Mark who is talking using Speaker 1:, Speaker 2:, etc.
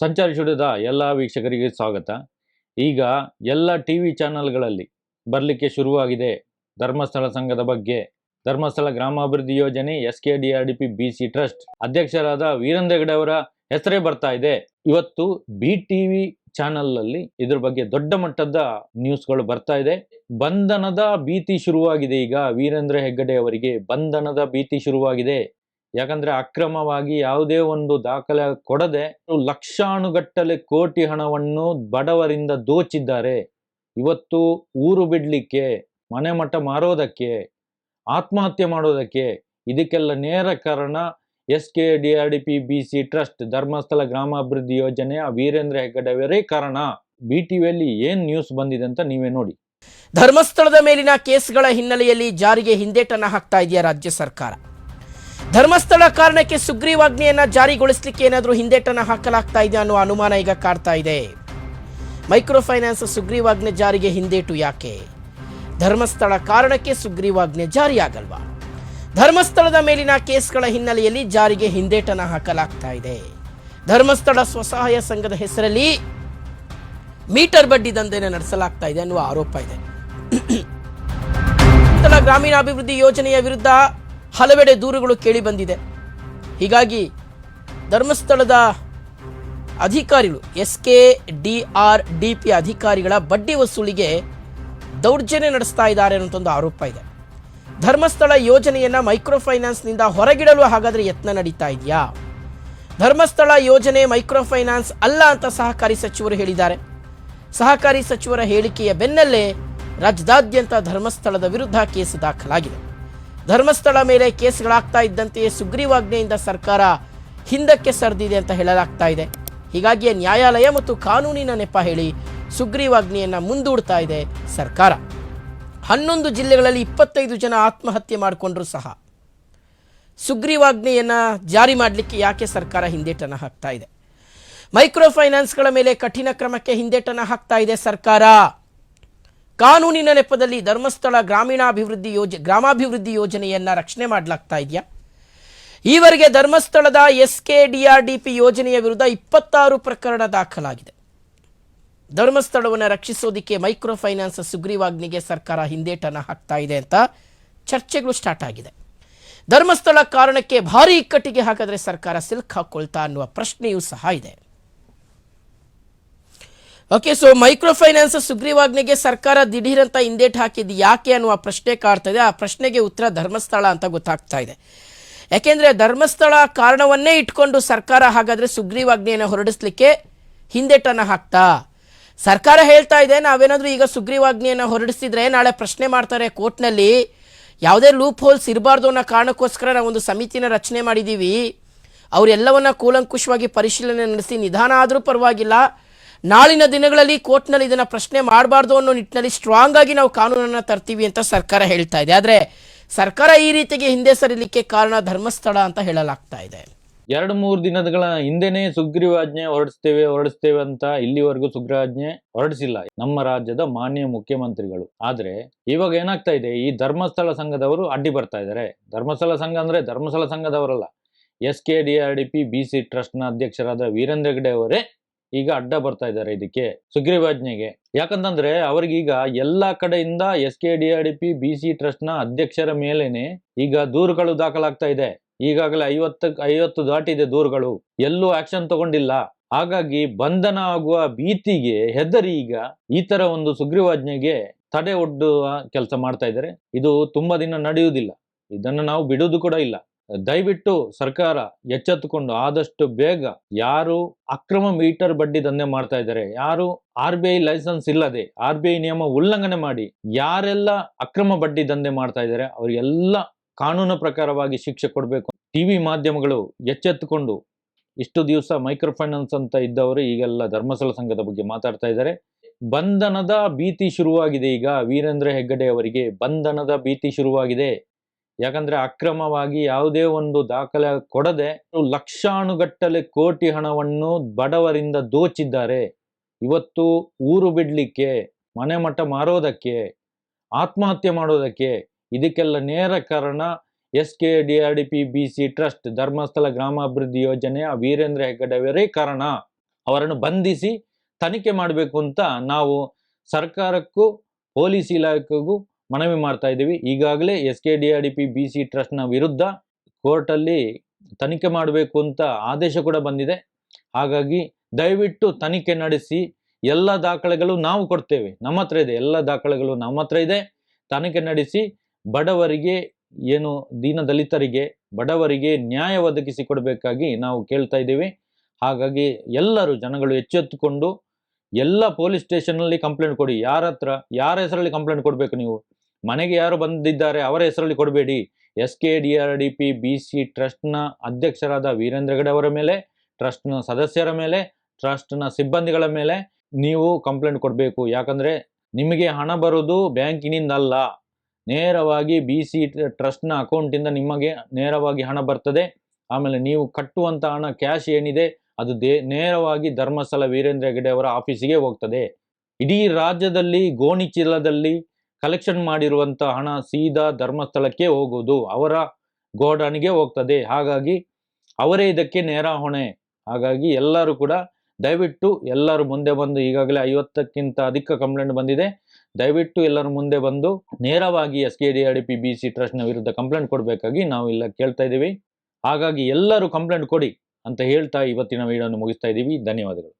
Speaker 1: ಸಂಚಾರಿ ಸ್ಟುಡಿಯೋದ ಎಲ್ಲ ವೀಕ್ಷಕರಿಗೆ ಸ್ವಾಗತ. ಈಗ ಎಲ್ಲ ಟಿ ವಿ ಚಾನಲ್ಗಳಲ್ಲಿ ಬರಲಿಕ್ಕೆ ಶುರುವಾಗಿದೆ ಧರ್ಮಸ್ಥಳ ಸಂಘದ ಬಗ್ಗೆ. ಧರ್ಮಸ್ಥಳ ಗ್ರಾಮಾಭಿವೃದ್ಧಿ ಯೋಜನೆ S K D R D P B C trust ಅಧ್ಯಕ್ಷರಾದ ವೀರೇಂದ್ರ ಅವರ ಹೆಸರೇ ಬರ್ತಾ ಇದೆ. ಇವತ್ತು ಬಿ ಟಿ ವಿ ಚಾನಲ್ನಲ್ಲಿ ಇದ್ರ ಬಗ್ಗೆ ದೊಡ್ಡ ಮಟ್ಟದ ನ್ಯೂಸ್ಗಳು ಬರ್ತಾ ಇದೆ. ಬಂಧನದ ಭೀತಿ ಶುರುವಾಗಿದೆ ಈಗ ವೀರೇಂದ್ರ ಹೆಗ್ಗಡೆ ಅವರಿಗೆ. ಬಂಧನದ ಭೀತಿ ಶುರುವಾಗಿದೆ. ಯಾಕಂದ್ರೆ ಅಕ್ರಮವಾಗಿ ಯಾವುದೇ ಒಂದು ದಾಖಲೆ ಕೊಡದೆ ಲಕ್ಷಾನುಗಟ್ಟಲೆ ಕೋಟಿ ಹಣವನ್ನು ಬಡವರಿಂದ ದೋಚಿದ್ದಾರೆ. ಇವತ್ತು ಊರು ಬಿಡ್ಲಿಕ್ಕೆ, ಮನೆ ಮಠ ಮಾರೋದಕ್ಕೆ, ಆತ್ಮಹತ್ಯೆ ಮಾಡೋದಕ್ಕೆ ಇದಕ್ಕೆಲ್ಲ ನೇರ ಕಾರಣ S K D, R D P, B C trust, Dharmasthala ಗ್ರಾಮಾಭಿವೃದ್ಧಿ ಯೋಜನೆ ವೀರೇಂದ್ರ ಹೆಗ್ಗಡೆ ಅವರೇ ಕಾರಣ. ಬಿ ಟಿವಿಯಲ್ಲಿ ಏನ್ ನ್ಯೂಸ್ ಬಂದಿದೆ ಅಂತ ನೀವೇ ನೋಡಿ.
Speaker 2: ಧರ್ಮಸ್ಥಳದ ಮೇಲಿನ ಕೇಸ್ಗಳ ಹಿನ್ನೆಲೆಯಲ್ಲಿ ಜಾರಿಗೆ ಹಿಂದೇಟನ್ನ ಹಾಕ್ತಾ ಇದೆಯಾ ರಾಜ್ಯ ಸರ್ಕಾರ? ಧರ್ಮಸ್ಥಳ ಕಾರಣಕ್ಕೆ ಸುಗ್ರೀವಾಜ್ಞೆಯನ್ನ ಜಾರಿಗೊಳಿಸಲಿಕ್ಕೆ ಏನಾದರೂ ಹಿಂದೇಟನ್ನು ಹಾಕಲಾಗ್ತಾ ಇದೆ ಅನ್ನೋ ಅನುಮಾನ ಈಗ ಕಾಡ್ತಾ ಇದೆ. ಮೈಕ್ರೋ ಫೈನಾನ್ಸ್ ಸುಗ್ರೀವಾಜ್ಞೆ ಜಾರಿಗೆ ಹಿಂದೇಟು ಯಾಕೆ? ಧರ್ಮಸ್ಥಳ ಕಾರಣಕ್ಕೆ ಸುಗ್ರೀವಾಜ್ಞೆ ಜಾರಿಯಾಗಲ್ವಾ? ಧರ್ಮಸ್ಥಳದ ಮೇಲಿನ ಕೇಸ್ಗಳ ಹಿನ್ನೆಲೆಯಲ್ಲಿ ಜಾರಿಗೆ ಹಿಂದೇಟನ ಹಾಕಲಾಗ್ತಾ ಇದೆ. ಧರ್ಮಸ್ಥಳ ಸ್ವಸಹಾಯ ಸಂಘದ ಹೆಸರಲ್ಲಿ ಮೀಟರ್ ಬಡ್ಡಿ ದಂಧೆಯನ್ನು ನಡೆಸಲಾಗ್ತಾ ಇದೆ ಅನ್ನುವ ಆರೋಪ ಇದೆ. ಗ್ರಾಮೀಣಾಭಿವೃದ್ಧಿ ಯೋಜನೆಯ ವಿರುದ್ಧ ಹಲವೆಡೆ ದೂರುಗಳು ಕೇಳಿ ಬಂದಿದೆ. ಹೀಗಾಗಿ ಧರ್ಮಸ್ಥಳದ ಅಧಿಕಾರಿಗಳು S K D R D P ಅಧಿಕಾರಿಗಳ ಬಡ್ಡಿ ವಸೂಲಿಗೆ ದೌರ್ಜನ್ಯ ನಡೆಸ್ತಾ ಇದ್ದಾರೆ ಅನ್ನೋಂಥ ಒಂದು ಆರೋಪ ಇದೆ. ಧರ್ಮಸ್ಥಳ ಯೋಜನೆಯನ್ನ ಮೈಕ್ರೋ ಫೈನಾನ್ಸ್ನಿಂದ ಹೊರಗಿಡಲು ಹಾಗಾದ್ರೆ ಯತ್ನ ನಡೀತಾ ಇದೆಯಾ? ಧರ್ಮಸ್ಥಳ ಯೋಜನೆ ಮೈಕ್ರೋ ಫೈನಾನ್ಸ್ ಅಲ್ಲ ಅಂತ ಸಹಕಾರಿ ಸಚಿವರು ಹೇಳಿದ್ದಾರೆ. ಸಹಕಾರಿ ಸಚಿವರ ಹೇಳಿಕೆಯ ಬೆನ್ನಲ್ಲೇ ರಾಜ್ಯದಾದ್ಯಂತ ಧರ್ಮಸ್ಥಳದ ವಿರುದ್ಧ ಕೇಸು ದಾಖಲಾಗಿದೆ. ಧರ್ಮಸ್ಥಳ ಮೇಲೆ ಕೇಸ್ಗಳಾಗ್ತಾ ಇದ್ದಂತೆಯೇ ಸುಗ್ರೀವಾಜ್ಞೆಯಿಂದ ಸರ್ಕಾರ ಹಿಂದಕ್ಕೆ ಸರಿದಿದೆ ಅಂತ ಹೇಳಲಾಗ್ತಾ ಇದೆ. ಹೀಗಾಗಿ ನ್ಯಾಯಾಲಯ ಮತ್ತು ಕಾನೂನಿನ ನೆಪ ಹೇಳಿ ಸುಗ್ರೀವಾಜ್ಞೆಯನ್ನ ಮುಂದೂಡ್ತಾ ಇದೆ ಸರ್ಕಾರ. ಹನ್ನೊಂದು ಜಿಲ್ಲೆಗಳಲ್ಲಿ ಇಪ್ಪತ್ತೈದು ಜನ ಆತ್ಮಹತ್ಯೆ ಮಾಡಿಕೊಂಡ್ರು ಸಹ. ಸುಗ್ರೀವಾಜ್ಞೆಯನ್ನ ಜಾರಿ ಮಾಡಲಿಕ್ಕೆ ಯಾಕೆ ಸರ್ಕಾರ ಹಿಂದೇಟನ ಹಾಕ್ತಾ ಇದೆ? ಮೈಕ್ರೋ ಫೈನಾನ್ಸ್ಗಳ ಮೇಲೆ ಕಠಿಣ ಕ್ರಮಕ್ಕೆ ಹಿಂದೇಟನ ಹಾಕ್ತಾ ಇದೆ ಸರ್ಕಾರ. ಕಾನೂನಿನ ನೆಪದಲ್ಲಿ ಧರ್ಮಸ್ಥಳ ಗ್ರಾಮೀಣಾಭಿವೃದ್ಧಿ ಯೋಜ, ಗ್ರಾಮಾಭಿವೃದ್ಧಿ ಯೋಜನೆಯನ್ನ ರಕ್ಷಣೆ ಮಾಡಲಾಗ್ತಾ ಇದೆಯಾ? ಈವರೆಗೆ ಧರ್ಮಸ್ಥಳದ S K D R D P ಯೋಜನೆಯ ವಿರುದ್ಧ ಇಪ್ಪತ್ತಾರು ಪ್ರಕರಣ ದಾಖಲಾಗಿದೆ. ಧರ್ಮಸ್ಥಳವನ್ನು ರಕ್ಷಿಸೋದಿಕ್ಕೆ ಮೈಕ್ರೋ ಫೈನಾನ್ಸ್ ಸುಗ್ರೀವಾಜ್ಞೆಗೆ ಸರ್ಕಾರ ಹಿಂದೇಟನ ಹಾಕ್ತಾ ಇದೆ ಅಂತ ಚರ್ಚೆಗಳು ಸ್ಟಾರ್ಟ್ ಆಗಿದೆ. ಧರ್ಮಸ್ಥಳ ಕಾರಣಕ್ಕೆ ಭಾರಿ ಇಕ್ಕಟ್ಟಿಗೆ ಹಾಕಿದ್ರೆ ಸರ್ಕಾರ ಸಿಲ್ಕ್ ಹಾಕೊಳ್ತಾ ಅನ್ನುವ ಪ್ರಶ್ನೆಯೂ ಸಹ ಇದೆ. ಓಕೆ ಸೊ ಮೈಕ್ರೋ ಫೈನಾನ್ಸ್ ಸುಗ್ರೀವಾಜ್ಞೆಗೆ ಸರ್ಕಾರ ದಿಢೀರಂತ ಹಿಂದೇಟು ಹಾಕಿದ್ದು ಯಾಕೆ ಅನ್ನುವ ಪ್ರಶ್ನೆ ಕಾಡ್ತಾ ಇದೆ. ಆ ಪ್ರಶ್ನೆಗೆ ಉತ್ತರ ಧರ್ಮಸ್ಥಳ ಅಂತ ಗೊತ್ತಾಗ್ತಾ ಇದೆ. ಯಾಕೆಂದ್ರೆ ಧರ್ಮಸ್ಥಳ ಕಾರಣವನ್ನೇ ಇಟ್ಕೊಂಡು ಸರ್ಕಾರ ಹಾಗಾದ್ರೆ ಸುಗ್ರೀವಾಜ್ಞೆಯನ್ನು ಹೊರಡಿಸ್ಲಿಕ್ಕೆ ಹಿಂದೇಟನ್ನು ಹಾಕ್ತಾ? ಸರ್ಕಾರ ಹೇಳ್ತಾ ಇದೆ, ನಾವೇನಾದರೂ ಈಗ ಸುಗ್ರೀವಾಜ್ಞೆಯನ್ನು ಹೊರಡಿಸಿದ್ರೆ ನಾಳೆ ಪ್ರಶ್ನೆ ಮಾಡ್ತಾರೆ ಕೋರ್ಟ್ನಲ್ಲಿ. ಯಾವುದೇ ಲೂಪ್ ಹೋಲ್ಸ್ ಇರಬಾರ್ದು ಅನ್ನೋ ಕಾರಣಕ್ಕೋಸ್ಕರ ನಾವು ಒಂದು ಸಮಿತಿನ ರಚನೆ ಮಾಡಿದ್ದೀವಿ. ಅವರೆಲ್ಲವನ್ನ ಕೂಲಂಕುಷವಾಗಿ ಪರಿಶೀಲನೆ ನಡೆಸಿ, ನಿಧಾನ ಆದರೂ ಪರವಾಗಿಲ್ಲ. ನಾಳಿನ ದಿನಗಳಲ್ಲಿ ಕೋರ್ಟ್ನಲ್ಲಿ ಇದನ್ನು ಪ್ರಶ್ನೆ ಮಾಡಬಾರ್ದು ಅನ್ನೋ ನಿಟ್ಟಿನಲ್ಲಿ ಸ್ಟ್ರಾಂಗ್ ಆಗಿ ನಾವು ಕಾನೂನನ್ನು ತರ್ತೀವಿ ಅಂತ ಸರ್ಕಾರ ಹೇಳ್ತಾ ಇದೆ. ಆದರೆ ಸರ್ಕಾರ ಈ ರೀತಿಗೆ ಹಿಂದೆ ಸರಿಲಿಕ್ಕೆ ಕಾರಣ ಧರ್ಮಸ್ಥಳ ಅಂತ ಹೇಳಲಾಗ್ತಾ ಇದೆ.
Speaker 1: ಎರಡು ಮೂರು ದಿನಗಳ ಹಿಂದೆನೆ ಸುಗ್ರೀವಾಜ್ಞೆ ಹೊರಡಿಸ್ತೇವೆ ಹೊರಡಿಸ್ತೇವೆ ಅಂತ ಇಲ್ಲಿವರೆಗೂ ಸುಗ್ರೀವಾಜ್ಞೆ ಹೊರಡಿಸಿಲ್ಲ ನಮ್ಮ ರಾಜ್ಯದ ಮಾನ್ಯ ಮುಖ್ಯಮಂತ್ರಿಗಳು. ಆದ್ರೆ ಇವಾಗ ಏನಾಗ್ತಾ ಇದೆ? ಈ ಧರ್ಮಸ್ಥಳ ಸಂಘದವರು ಅಡ್ಡಿ ಬರ್ತಾ ಇದ್ದಾರೆ. ಧರ್ಮಸ್ಥಳ ಸಂಘ ಅಂದ್ರೆ Dharmasthala ಸಂಘದವರಲ್ಲ. S K D R D P, B C ಟ್ರಸ್ಟ್ನ ಅಧ್ಯಕ್ಷರಾದ ವೀರೇಂದ್ರ ಹೆಗ್ಡೆ ಅವರೇ ಈಗ ಅಡ್ಡ ಬರ್ತಾ ಇದ್ದಾರೆ ಇದಕ್ಕೆ ಸುಗ್ರೀವಾಜ್ಞೆಗೆ. ಯಾಕಂತಂದ್ರೆ ಅವ್ರಿಗೀಗ ಎಲ್ಲಾ ಕಡೆಯಿಂದ S K D R D P, B C ಟ್ರಸ್ಟ್ನ ಅಧ್ಯಕ್ಷರ ಮೇಲೇನೆ ಈಗ ದೂರುಗಳು ದಾಖಲಾಗ್ತಾ ಇದೆ. ಈಗಾಗಲೇ ಐವತ್ತು ಐವತ್ತು ದಾಟಿದೆ ದೂರುಗಳು. ಎಲ್ಲೂ ಆಕ್ಷನ್ ತಗೊಂಡಿಲ್ಲ. ಹಾಗಾಗಿ ಬಂಧನ ಆಗುವ ಭೀತಿಗೆ ಹೆದರಿ ಈಗ ಈ ತರ ಒಂದು ಸುಗ್ರೀವಾಜ್ಞೆಗೆ ತಡೆ ಒಡ್ಡುವ ಕೆಲಸ ಮಾಡ್ತಾ ಇದ್ದಾರೆ. ಇದು ತುಂಬಾ ದಿನ ನಡೆಯುವುದಿಲ್ಲ. ಇದನ್ನು ನಾವು ಬಿಡುವುದು ಕೂಡ ಇಲ್ಲ. ದಯವಿಟ್ಟು ಸರ್ಕಾರ ಎಚ್ಚೆತ್ತುಕೊಂಡು ಆದಷ್ಟು ಬೇಗ ಯಾರು ಅಕ್ರಮ ಮೀಟರ್ ಬಡ್ಡಿ ದಂಧೆ ಮಾಡ್ತಾ ಇದ್ದಾರೆ, ಯಾರು ಆರ್ ಬಿ ಐ ಲೈಸೆನ್ಸ್ ಇಲ್ಲದೆ ಆರ್ ಬಿ ಐ ನಿಯಮ ಉಲ್ಲಂಘನೆ ಮಾಡಿ ಯಾರೆಲ್ಲ ಅಕ್ರಮ ಬಡ್ಡಿ ದಂಧೆ ಮಾಡ್ತಾ ಇದ್ದಾರೆ, ಅವರಿಗೆಲ್ಲ ಕಾನೂನು ಪ್ರಕಾರವಾಗಿ ಶಿಕ್ಷೆ ಕೊಡಬೇಕು. ಟಿವಿ ಮಾಧ್ಯಮಗಳು ಎಚ್ಚೆತ್ತುಕೊಂಡು ಇಷ್ಟು ದಿವಸ ಮೈಕ್ರೋ ಫೈನಾನ್ಸ್ ಅಂತ ಇದ್ದವರು ಈಗೆಲ್ಲ ಧರ್ಮಸ್ಥಳ ಸಂಘದ ಬಗ್ಗೆ ಮಾತಾಡ್ತಾ ಇದ್ದಾರೆ. ಬಂಧನದ ಭೀತಿ ಶುರುವಾಗಿದೆ ಈಗ, ವೀರೇಂದ್ರ ಹೆಗ್ಗಡೆ ಅವರಿಗೆ ಬಂಧನದ ಭೀತಿ ಶುರುವಾಗಿದೆ. ಯಾಕಂದ್ರೆ ಅಕ್ರಮವಾಗಿ ಯಾವುದೇ ಒಂದು ದಾಖಲೆ ಕೊಡದೆ ಲಕ್ಷಾನುಗಟ್ಟಲೆ ಕೋಟಿ ಹಣವನ್ನು ಬಡವರಿಂದ ದೋಚಿದ್ದಾರೆ. ಇವತ್ತು ಊರು ಬಿಡಲಿಕ್ಕೆ, ಮನೆ ಮಠ ಮಾರೋದಕ್ಕೆ, ಆತ್ಮಹತ್ಯೆ ಮಾಡೋದಕ್ಕೆ ಇದಕ್ಕೆಲ್ಲ ನೇರ ಕಾರಣ S K D R D P, B C trust, Dharmasthala ಗ್ರಾಮಾಭಿವೃದ್ಧಿ ಯೋಜನೆಯ ವೀರೇಂದ್ರ ಹೆಗ್ಗಡೆ ಅವರೇ ಕಾರಣ. ಅವರನ್ನು ಬಂಧಿಸಿ ತನಿಖೆ ಮಾಡಬೇಕು ಅಂತ ನಾವು ಸರ್ಕಾರಕ್ಕೂ, ಪೊಲೀಸ್ ಇಲಾಖೆಗೂ ಮನವಿ ಮಾಡ್ತಾ ಇದ್ದೀವಿ. ಈಗಾಗಲೇ S K D R D P, B C ಟ್ರಸ್ಟ್ನ ವಿರುದ್ಧ ಕೋರ್ಟಲ್ಲಿ ತನಿಖೆ ಮಾಡಬೇಕು ಅಂತ ಆದೇಶ ಕೂಡ ಬಂದಿದೆ. ಹಾಗಾಗಿ ದಯವಿಟ್ಟು ತನಿಖೆ ನಡೆಸಿ, ಎಲ್ಲ ದಾಖಲೆಗಳು ನಾವು ಕೊಡ್ತೇವೆ. ನಮ್ಮ ಹತ್ರ ಇದೆ, ಎಲ್ಲ ದಾಖಲೆಗಳು ನಮ್ಮ ಹತ್ರ ಇದೆ. ತನಿಖೆ ನಡೆಸಿ, ಬಡವರಿಗೆ ಏನು ದೀನದಲಿತರಿಗೆ ಬಡವರಿಗೆ ನ್ಯಾಯ ಒದಗಿಸಿ ಕೊಡಬೇಕಾಗಿ ನಾವು ಕೇಳ್ತಾ ಇದ್ದೀವಿ. ಹಾಗಾಗಿ ಎಲ್ಲರೂ ಜನಗಳು ಎಚ್ಚೆತ್ತುಕೊಂಡು ಎಲ್ಲ ಪೊಲೀಸ್ ಸ್ಟೇಷನ್ನಲ್ಲಿ ಕಂಪ್ಲೇಂಟ್ ಕೊಡಿ. ಯಾರ ಹತ್ರ, ಯಾರ ಹೆಸರಲ್ಲಿ ಕಂಪ್ಲೇಂಟ್ ಕೊಡಬೇಕು ನೀವು? ಮನೆಗೆ ಯಾರು ಬಂದಿದ್ದಾರೆ ಅವರ ಹೆಸರಲ್ಲಿ ಕೊಡಬೇಡಿ. S K D R D P, B C ಟ್ರಸ್ಟ್ನ ಅಧ್ಯಕ್ಷರಾದ ವೀರೇಂದ್ರಗಡೆ ಅವರ ಮೇಲೆ, ಟ್ರಸ್ಟ್ನ ಸದಸ್ಯರ ಮೇಲೆ, ಟ್ರಸ್ಟ್ನ ಸಿಬ್ಬಂದಿಗಳ ಮೇಲೆ ನೀವು ಕಂಪ್ಲೇಂಟ್ ಕೊಡಬೇಕು. ಯಾಕಂದರೆ ನಿಮಗೆ ಹಣ ಬರೋದು ಬ್ಯಾಂಕಿನಿಂದ ಅಲ್ಲ ನೇರವಾಗಿ ಬಿ ಸಿ ಟ್ರಸ್ಟ್ನ ಅಕೌಂಟಿಂದ ನಿಮಗೆ ನೇರವಾಗಿ ಹಣ ಬರ್ತದೆ. ಆಮೇಲೆ ನೀವು ಕಟ್ಟುವಂಥ ಹಣ, ಕ್ಯಾಶ್ ಏನಿದೆ, ಅದು ದೇ, ನೇರವಾಗಿ ಧರ್ಮಸ್ಥಳ ವೀರೇಂದ್ರ ಹೆಗಡೆ ಅವರ ಆಫೀಸಿಗೆ ಹೋಗ್ತದೆ. ಇಡೀ ರಾಜ್ಯದಲ್ಲಿ ಗೋಣಿ ಚೀಲದಲ್ಲಿ ಕಲೆಕ್ಷನ್ ಮಾಡಿರುವಂಥ ಹಣ ಸೀದಾ ಧರ್ಮಸ್ಥಳಕ್ಕೆ ಹೋಗುವುದು, ಅವರ ಗೋಡಾನಿಗೆ ಹೋಗ್ತದೆ. ಹಾಗಾಗಿ ಅವರೇ ಇದಕ್ಕೆ ನೇರ ಹೊಣೆ. ಹಾಗಾಗಿ ಎಲ್ಲರೂ ಕೂಡ ದಯವಿಟ್ಟು ಎಲ್ಲರೂ ಮುಂದೆ ಬಂದು, ಈಗಾಗಲೇ ಐವತ್ತಕ್ಕಿಂತ ಅಧಿಕ ಕಂಪ್ಲೇಂಟ್ ಬಂದಿದೆ. ದಯವಿಟ್ಟು ಎಲ್ಲರೂ ಮುಂದೆ ಬಂದು ನೇರವಾಗಿ S K D, R D P, B C ಟ್ರಸ್ಟ್ನ ವಿರುದ್ಧ ಕಂಪ್ಲೇಂಟ್ ಕೊಡಬೇಕಾಗಿ ನಾವು ಇಲ್ಲ ಕೇಳ್ತಾ ಇದ್ದೀವಿ. ಹಾಗಾಗಿ ಎಲ್ಲರೂ ಕಂಪ್ಲೇಂಟ್ ಕೊಡಿ ಅಂತ ಹೇಳ್ತಾ ಇವತ್ತಿನ ವಿಡಿಯೋನ ಮುಗಿಸ್ತಾ ಇದ್ದೀವಿ. ಧನ್ಯವಾದಗಳು.